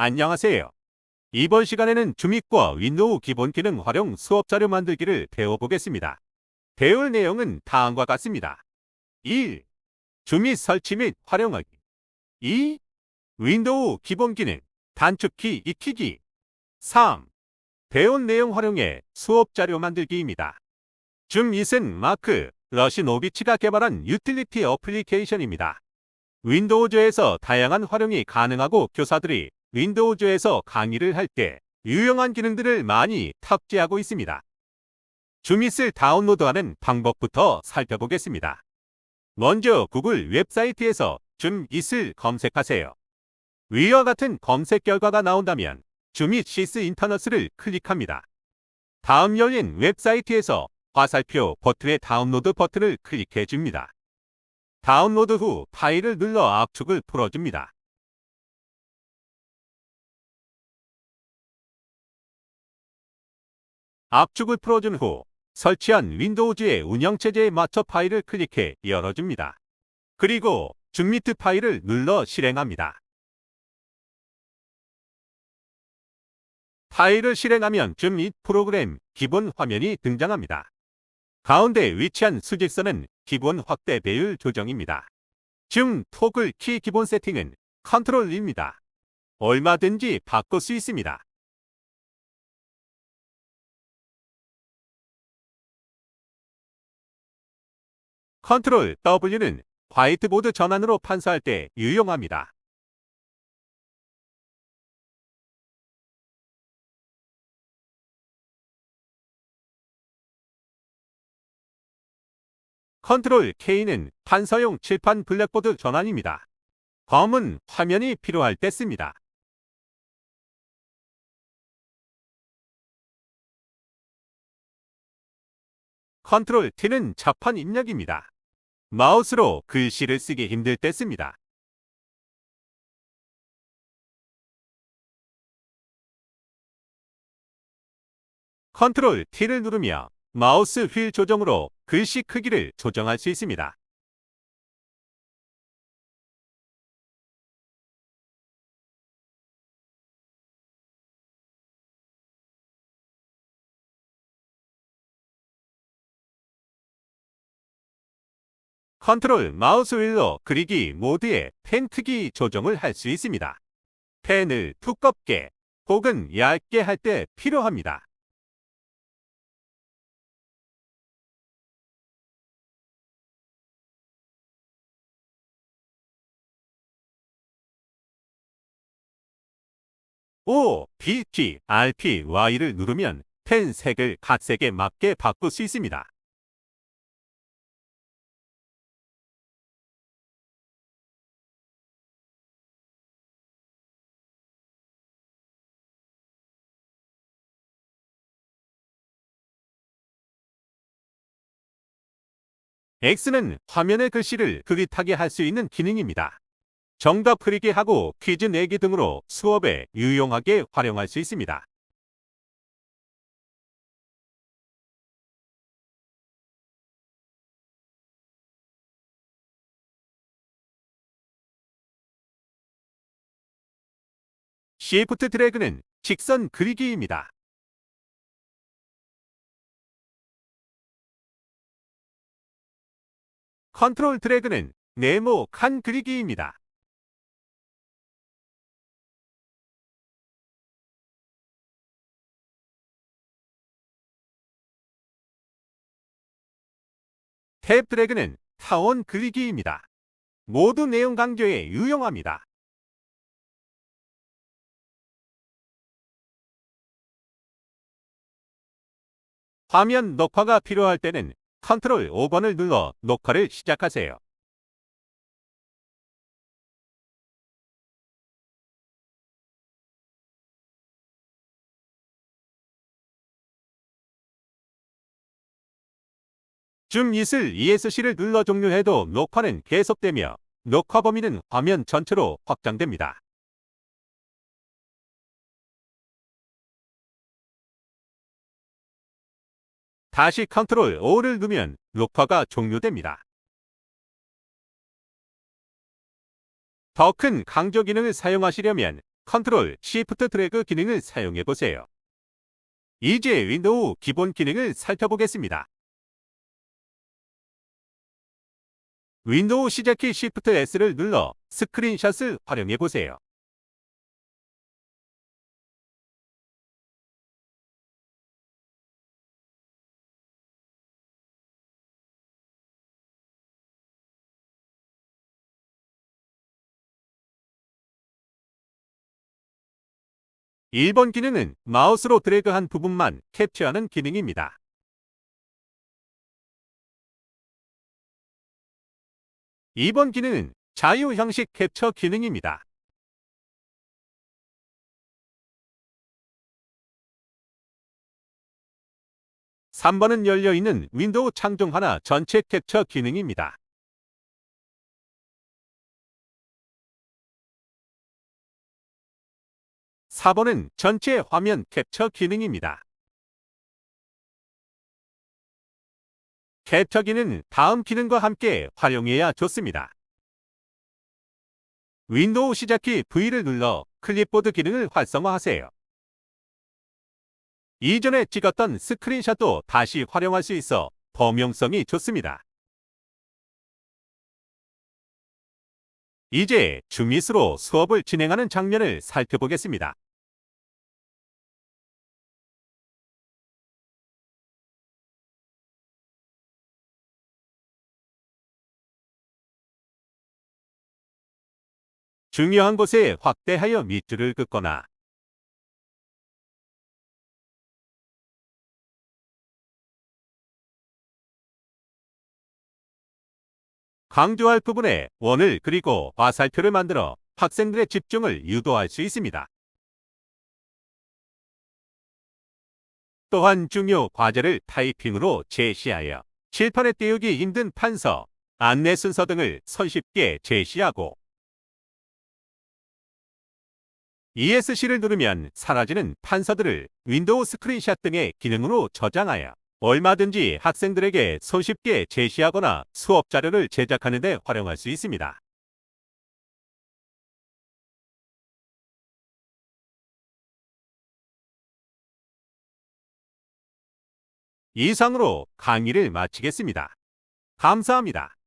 안녕하세요. 이번 시간에는 주밋과 윈도우 기본 기능 활용 수업 자료 만들기를 배워보겠습니다. 배울 내용은 다음과 같습니다. 1. 주밋 설치 및 활용하기 2. 윈도우 기본 기능 단축키 익히기 3. 배운 내용 활용해 수업 자료 만들기입니다. 줌밋은 마크 러시노비치가 개발한 유틸리티 어플리케이션입니다. 윈도우즈에서 다양한 활용이 가능하고 교사들이 윈도우즈에서 강의를 할 때 유용한 기능들을 많이 탑재하고 있습니다. 주밋을 다운로드하는 방법부터 살펴보겠습니다. 먼저 구글 웹사이트에서 줌밋을 검색하세요. 위와 같은 검색 결과가 나온다면 주밋 시스 인터너스를 클릭합니다. 다음 열린 웹사이트에서 화살표 버튼의 다운로드 버튼을 클릭해 줍니다. 다운로드 후 파일을 눌러 압축을 풀어줍니다. 압축을 풀어준 후 설치한 윈도우즈의 운영체제에 맞춰 파일을 클릭해 열어줍니다. 그리고 줌미트 파일을 눌러 실행합니다. 파일을 실행하면 줌밋 프로그램 기본 화면이 등장합니다. 가운데 위치한 수직선은 기본 확대 배율 조정입니다. 줌 토글 키 기본 세팅은 컨트롤입니다. 얼마든지 바꿀 수 있습니다. 컨트롤 W는 화이트보드 전환으로 판사할 때 유용합니다. 컨트롤 K는 판서용 칠판 블랙보드 전환입니다. 검은 화면이 필요할 때 씁니다. 컨트롤 T는 자판 입력입니다. 마우스로 글씨를 쓰기 힘들 때 씁니다. 컨트롤 T를 누르며 마우스 휠 조정으로 글씨 크기를 조정할 수 있습니다. 컨트롤 마우스 휠로 그리기 모드의 펜 크기 조정을 할 수 있습니다. 펜을 두껍게 혹은 얇게 할 때 필요합니다. O, B, T, R, P, Y를 누르면 펜 색을 각 색에 맞게 바꿀 수 있습니다. X는 화면의 글씨를 그릿하게 할 수 있는 기능입니다. 정답 흐리게 하고 퀴즈 내기 등으로 수업에 유용하게 활용할 수 있습니다. 시프트 드래그는 직선 그리기입니다. 컨트롤 드래그는 네모 칸 그리기입니다. 탭 드래그는 타원 그리기입니다. 모두 내용 강조에 유용합니다. 화면 녹화가 필요할 때는 컨트롤 5번을 눌러 녹화를 시작하세요. 줌 이슬 ESC를 눌러 종료해도 녹화는 계속되며 녹화 범위는 화면 전체로 확장됩니다. 다시 컨트롤 5를 누르면 녹화가 종료됩니다. 더 큰 강조 기능을 사용하시려면 컨트롤 Shift 드래그 기능을 사용해 보세요. 이제 윈도우 기본 기능을 살펴보겠습니다. 윈도우 시작키 Shift S를 눌러 스크린샷을 활용해 보세요. 일번 기능은 마우스로 드래그한 부분만 캡처하는 기능입니다. 2번 기능은 자유 형식 캡처 기능입니다. 삼번은 열려있는 윈도우 창종 하나 전체 캡처 기능입니다. 4번은 전체 화면 캡처 기능입니다. 캡처 기능은 다음 기능과 함께 활용해야 좋습니다. 윈도우 시작키 V를 눌러 클립보드 기능을 활성화하세요. 이전에 찍었던 스크린샷도 다시 활용할 수 있어 범용성이 좋습니다. 이제 줌밋으로 수업을 진행하는 장면을 살펴보겠습니다. 중요한 곳에 확대하여 밑줄을 긋거나 강조할 부분에 원을 그리고 화살표를 만들어 학생들의 집중을 유도할 수 있습니다. 또한 중요 과제를 타이핑으로 제시하여 칠판에 띄우기 힘든 판서, 안내 순서 등을 손쉽게 제시하고 ESC를 누르면 사라지는 판서들을 윈도우 스크린샷 등의 기능으로 저장하여 얼마든지 학생들에게 손쉽게 제시하거나 수업 자료를 제작하는 데 활용할 수 있습니다. 이상으로 강의를 마치겠습니다. 감사합니다.